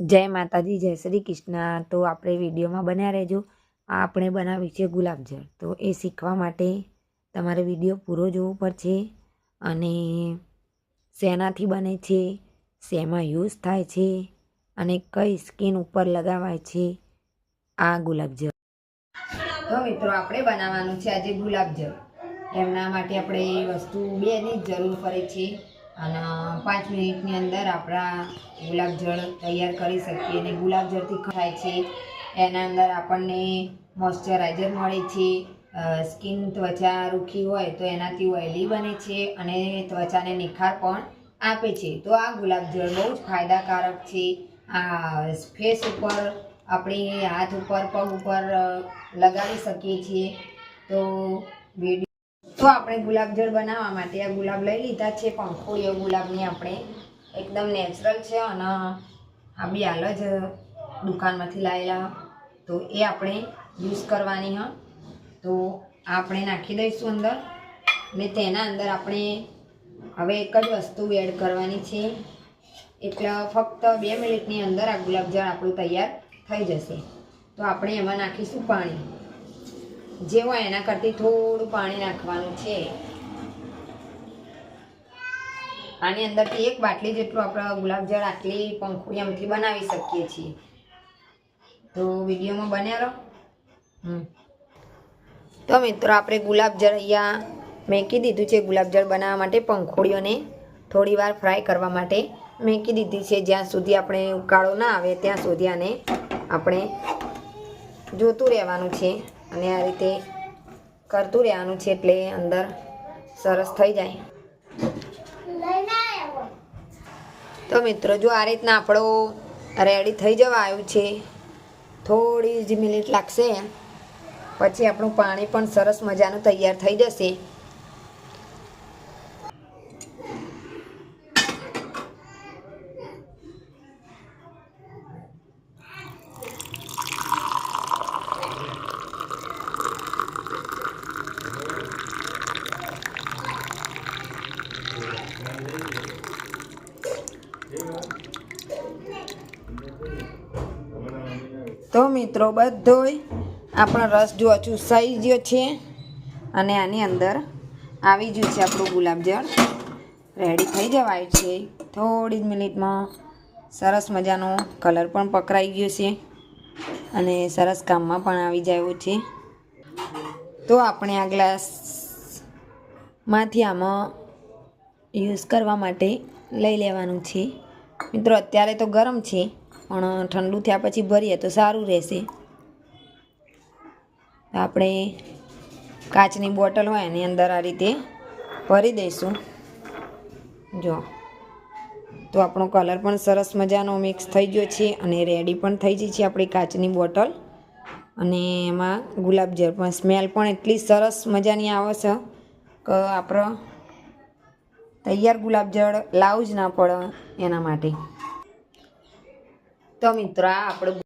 જય માતાજી, જય શ્રી કૃષ્ણ. તો આપણે વિડીયોમાં બન્યા રહેજો. આ આપણે બનાવી છે ગુલાબજળ. તો એ શીખવા માટે તમારે વીડિયો પૂરો જોવો પડશે અને શેનાથી બને છે, શેમાં યુઝ થાય છે અને કઈ સ્કિન ઉપર લગાવાય છે આ ગુલાબજળ. તો મિત્રો, આપણે બનાવવાનું છે આજે ગુલાબજળ. એમના માટે આપણે વસ્તુ બેની જરૂર પડે છે. અને પાંચ મિનિટની અંદર આપણા ગુલાબજળ તૈયાર કરી શકીએ અને ગુલાબજળથી ખાય છે. એના અંદર આપણને મોઇશ્ચરાઇઝર મળે છે. સ્કિન ત્વચા રૂખી હોય તો એનાથી ઓઇલી બને છે અને ત્વચાને નિખાર પણ આપે છે. તો આ ગુલાબજળ બહુ જ ફાયદાકારક છે. આ ફેસ ઉપર, આપણી હાથ ઉપર, પગ ઉપર લગાવી શકીએ છીએ. તો તો આપણે ગુલાબજળ બનાવવા માટે આ ગુલાબ લઈ લીધા છે. પંખોળીઓ ગુલાબની આપણે એકદમ નેચરલ છે અને આ બી હાલ જ દુકાનમાંથી લાવેલા તો એ આપણે યુઝ કરવાની હ. તો આપણે નાખી દઈશું અંદર. ને તેના અંદર આપણે હવે એક જ વસ્તુ એડ કરવાની છે. એટલે ફક્ત બે મિનિટની અંદર આ ગુલાબજળ આપણું તૈયાર થઈ જશે. તો આપણે એમાં નાખીશું પાણી. જે એના કરતી થોડું પાણી નાખવાનું છે. આની અંદરથી એક બાટલી જેટલું આપણે ગુલાબજળ આટલી પંખુડી અમથી બનાવી શકીએ છીએ. તો વિડીયોમાં બન્યા રહો. તો મિત્રો, આપણે ગુલાબજળ અહીંયા મેંકી દીધું છે. ગુલાબજળ બનાવવા માટે પંખોડીઓને થોડી વાર ફ્રાય કરવા માટે મેંકી દીધી છે. જ્યાં સુધી આપણે ઉકાળો ના આવે, ત્યાં સુધી આને આપણે જોતું રહેવાનું છે. અને આ રીતે કરતું રહેવાનું છે એટલે અંદર સરસ થઈ જાય. તો મિત્રો, જો આ રીતના આપણો રેડી થઈ જવા આવ્યું છે, થોડી જ મિનિટ લાગશે. પછી આપણું પાણી પણ સરસ મજાનું તૈયાર થઈ જશે. તો મિત્રો બધોય આપણો રસ જો ચૂસાઈ ગયો છે અને આની અંદર આવી ગયું છે આપણું ગુલાબજળ રેડી થઈ જવાય છે. થોડી જ મિનિટમાં સરસ મજાનો કલર પણ પકડાઈ ગયો છે અને સરસ કામમાં પણ આવી જાય છે. તો આપણે આ ગ્લાસમાંથી આમાં યુઝ કરવા માટે લઈ લેવાનું છે. મિત્રો, અત્યારે તો ગરમ છે. પણ ઠંડુ થયા પછી ભરીએ તો સારું રહેશે. આપણે કાચની બોટલ હોય એની અંદર આ રીતે ભરી દઈશું. જો. તો આપણો કલર પણ સરસ મજાનો મિક્સ થઈ ગયો છે અને રેડી પણ થઈ ગઈ છે આપણી કાચની બોટલ. અને એમાં ગુલાબજળ પણ સ્મેલ પણ એટલી સરસ મજાની આવે છે કે આપણો તૈયાર ગુલાબજળ લાવું જ ના પડે એના માટે. તો મિત્રો આ આપણું